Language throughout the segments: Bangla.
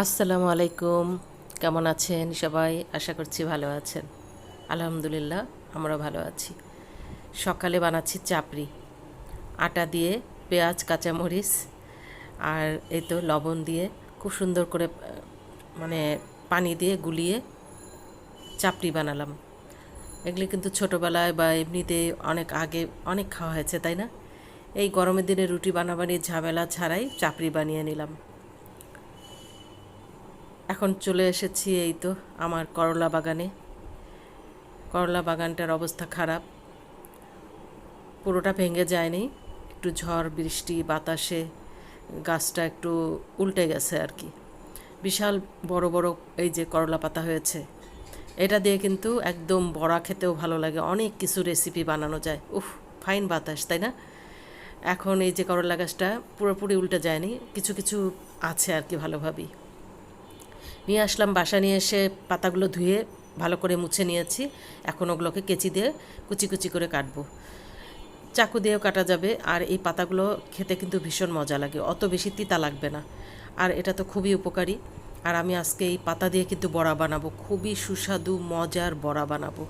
আসসালামু আলাইকুম। কেমন আছেন সবাই? আশা করছি ভালো আছেন। আলহামদুলিল্লাহ আমরা ভালো আছি। সকালে বানাচ্ছি চাপড়ি। আটা দিয়ে পেঁয়াজ, কাঁচামরিচ আর এই তো লবণ দিয়ে খুব সুন্দর করে মানে পানি দিয়ে গুলিয়ে চাপড়ি বানালাম। এগুলি কিন্তু ছোটোবেলায় বা এমনিতে অনেক আগে অনেক খাওয়া হয়েছে, তাই না? এই গরমের দিনে রুটি বানাবানির ঝামেলা ছাড়াই চাপড়ি বানিয়ে নিলাম। এখন চলে এসেছি এই তো আমার করলা বাগানে। করলা বাগানটার অবস্থা খারাপ। পুরোটা ভেঙে যায়নি। একটু ঝড়, বৃষ্টি, বাতাসে গাছটা একটু উল্টে গেছে আর কি। বিশাল বড় বড় এই যে করলা পাতা হয়েছে, এটা দিয়ে কিন্তু একদম বড়া খেতেও ভালো লাগে। অনেক কিছু রেসিপি বানানো যায়। উফ ফাইন বাতাস, তাই না? এখন এই যে করলা গাছটা পুরোপুরি উল্টে যায়নি। কিছু কিছু আছে আর কি ভালোভাবেই। নিয়ে আসলাম বাসা নিয়ে এসে পাতাগুলো ধুয়ে ভালো করে মুছে নিয়েছি। এখন ওগুলোকে কেচি দিয়ে কুচি কুচি করে কাটবো। চাকু দিয়েও কাটা যাবে, আর এই পাতাগুলো খেতে কিন্তু ভীষণ মজা লাগে, অত বেশি তিতা লাগবে না। আর এটা তো খুবই উপকারী, আর আমি আজকে এই পাতা দিয়ে কিন্তু বড়া বানাবো, খুবই সুস্বাদু, মজার বড়া বানাবো।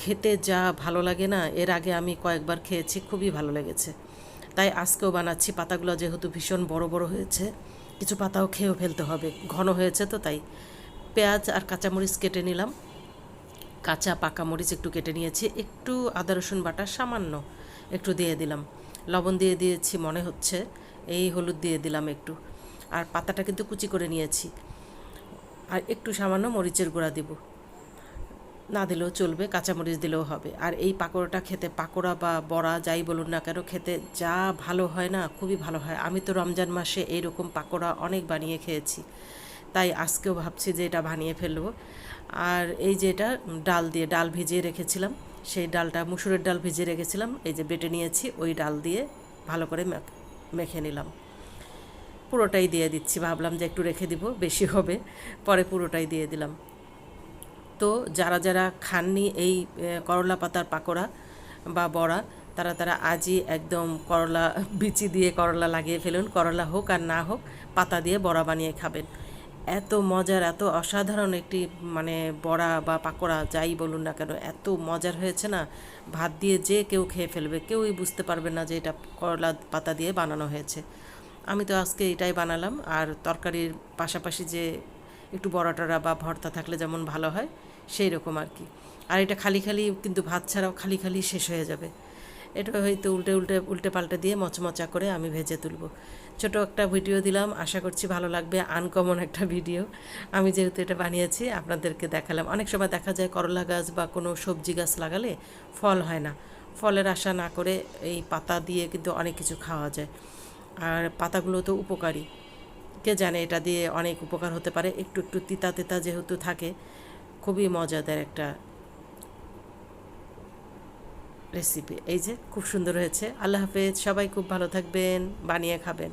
খেতে যা ভালো লাগে না, এর আগে আমি কয়েকবার খেয়েছি, খুবই ভালো লেগেছে। তাই আজকেও বানাচ্ছি, পাতাগুলো যেহেতু ভীষণ বড় বড় হয়েছে কিছু পাতাও খেয়েও ফেলতে হবে। ঘন হয়েছে তো, তাই পেঁয়াজ আর কাঁচামরিচ কেটে নিলাম। কাঁচা পাকা মরিচ একটু কেটে নিয়েছি, একটু আদা, রসুন বাটা সামান্য একটু দিয়ে দিলাম। লবণ দিয়ে দিয়েছি, মনে হচ্ছে এই হলুদ দিয়ে দিলাম একটু। আর পাতাটা কিন্তু কুচি করে নিয়েছি। আর একটু সামান্য মরিচের গুঁড়া দিব। না দিলেও চলবে, কাঁচামরিচ দিলেও হবে। আর এই পাকোড়াটা খেতে, পাকোড়া বা বড়া যাই বলুন না কেন, খেতে যা ভালো হয় না, খুবই ভালো হয়। আমি তো রমজান মাসে এইরকম পাকোড়া অনেক বানিয়ে খেয়েছি। তাই আজকেও ভাবছি যে এটা বানিয়ে ফেলব। আর এই যে এটা ডাল দিয়ে, ডাল ভিজিয়ে রেখেছিলাম, সেই ডালটা, মুসুরের ডাল ভিজিয়ে রেখেছিলাম, এই যে বেটে নিয়েছি, ওই ডাল দিয়ে ভালো করে মেখ- নিলাম। পুরোটাই দিয়ে দিচ্ছি, ভাবলাম যে একটু রেখে দিব, বেশি হবে, পরে পুরোটাই দিয়ে দিলাম। তো যারা যারা খাননি এই করলা পাতার পাকোড়া বা বড়া, তারা তারা আজই একদম করলা, বিচি দিয়ে করলা লাগিয়ে ফেলুন, করলা হোক আর না হোক, পাতা দিয়ে বড়া বানিয়ে খাবেন। এত মজার, এত অসাধারণ একটি মানে বড়া বা পাকোড়া যাই বলুন না কেন, এত মজার হয়েছে না? ভাত দিয়ে যে কেউ খেয়ে ফেলবে, কেউই বুঝতে পারবে না যে এটা করলা পাতা দিয়ে বানানো হয়েছে। আমি তো আজকে এটাই বানালাম, আর তরকারির পাশাপাশি যে একটু বড়াটরা বা ভর্তা থাকলে যেমন ভালো হয়, সেই রকম আর কি। আর এটা খালি খালি কিন্তু ভাত ছাড়াও খালি খালি শেষ হয়ে যাবে। এটা হয়তো উল্টে উল্টে উল্টে পাল্টে দিয়ে মচমচা করে আমি ভেজে তুলব। ছোট একটা ভিডিও দিলাম, আশা করছি ভালো লাগবে, আনকমন একটা ভিডিও। আমি যেহেতু এটা বানিয়েছি, আপনাদেরকে দেখালাম। অনেক সময় দেখা যায় করলা গাছ বা কোনো সবজি গাছ লাগালে ফল হয় না। ফলের আশা না করে এই পাতা দিয়ে কিন্তু অনেক কিছু খাওয়া যায়। আর পাতাগুলো তো উপকারী। কে জানে এটা দিয়ে অনেক উপকার হতে পারে। একটু একটু তিতা তিতা যেহেতু থাকে, খুবই মজাদার একটা রেসিপি এই যে, খুব সুন্দর হয়েছে। আল্লাহ হাফেজ, সবাই খুব ভালো থাকবেন, বানিয়ে খাবেন।